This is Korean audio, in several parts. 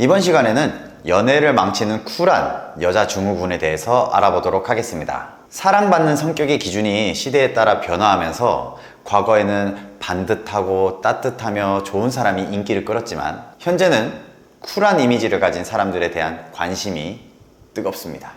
이번 시간에는 연애를 망치는 쿨한 여자 증후군에 대해서 알아보도록 하겠습니다. 사랑받는 성격의 기준이 시대에 따라 변화하면서 과거에는 반듯하고 따뜻하며 좋은 사람이 인기를 끌었지만 현재는 쿨한 이미지를 가진 사람들에 대한 관심이 뜨겁습니다.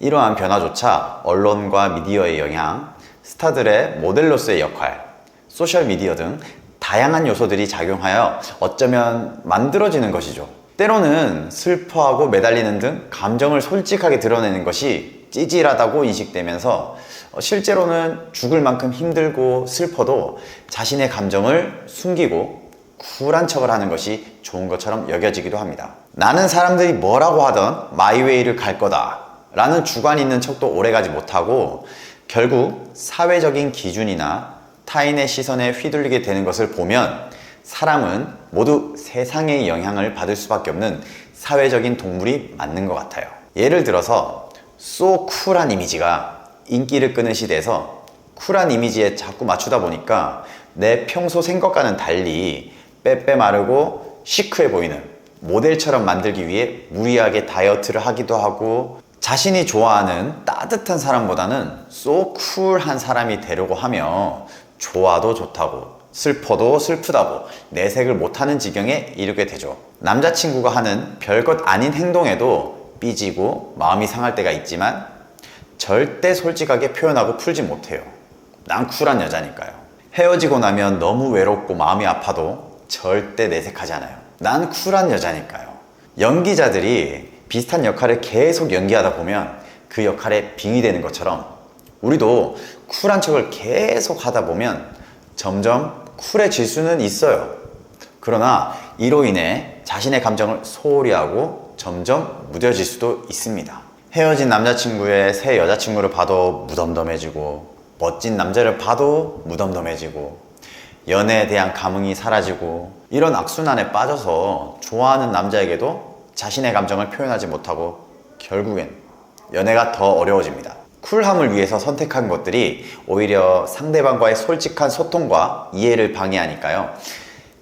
이러한 변화조차 언론과 미디어의 영향, 스타들의 모델로서의 역할, 소셜미디어 등 다양한 요소들이 작용하여 어쩌면 만들어지는 것이죠. 때로는 슬퍼하고 매달리는 등 감정을 솔직하게 드러내는 것이 찌질하다고 인식되면서 어, 실제로는 죽을 만큼 힘들고 슬퍼도 자신의 감정을 숨기고 쿨한 척을 하는 것이 좋은 것처럼 여겨지기도 합니다. 나는 사람들이 뭐라고 하던 마이웨이를 갈 거다 라는 주관 있는 척도 오래가지 못하고 결국 사회적인 기준이나 타인의 시선에 휘둘리게 되는 것을 보면 사람은 모두 세상의 영향을 받을 수밖에 없는 사회적인 동물이 맞는 것 같아요. 예를 들어서 쏘 쿨한 이미지가 인기를 끄는 시대에서 쿨한 이미지에 자꾸 맞추다 보니까 내 평소 생각과는 달리 빼빼 마르고 시크해 보이는 모델처럼 만들기 위해 무리하게 다이어트를 하기도 하고 자신이 좋아하는 따뜻한 사람보다는 쏘 쿨한 사람이 되려고 하며 좋아도 좋다고 슬퍼도 슬프다고 내색을 못하는 지경에 이르게 되죠. 남자친구가 하는 별것 아닌 행동에도 삐지고 마음이 상할 때가 있지만 절대 솔직하게 표현하고 풀지 못해요. 난 쿨한 여자니까요. 헤어지고 나면 너무 외롭고 마음이 아파도 절대 내색하지 않아요. 난 쿨한 여자니까요. 연기자들이 비슷한 역할을 계속 연기하다 보면 그 역할에 빙의 되는 것처럼 우리도 쿨한 척을 계속 하다 보면 점점 쿨해질 수는 있어요. 그러나 이로 인해 자신의 감정을 소홀히 하고 점점 무뎌질 수도 있습니다. 헤어진 남자친구의 새 여자친구를 봐도 무덤덤해지고 멋진 남자를 봐도 무덤덤해지고 연애에 대한 감흥이 사라지고 이런 악순환에 빠져서 좋아하는 남자에게도 자신의 감정을 표현하지 못하고 결국엔 연애가 더 어려워집니다. 쿨함을 위해서 선택한 것들이 오히려 상대방과의 솔직한 소통과 이해를 방해하니까요.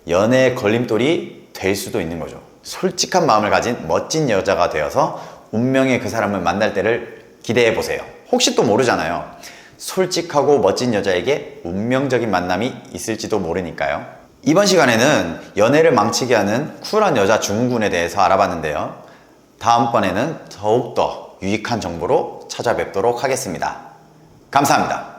연애의 걸림돌이 될 수도 있는 거죠. 솔직한 마음을 가진 멋진 여자가 되어서 운명의 그 사람을 만날 때를 기대해 보세요. 혹시 또 모르잖아요. 솔직하고 멋진 여자에게 운명적인 만남이 있을지도 모르니까요. 이번 시간에는 연애를 망치게 하는 쿨한 여자 증후군에 대해서 알아봤는데요. 다음번에는 더욱더 유익한 정보로 찾아뵙도록 하겠습니다. 감사합니다.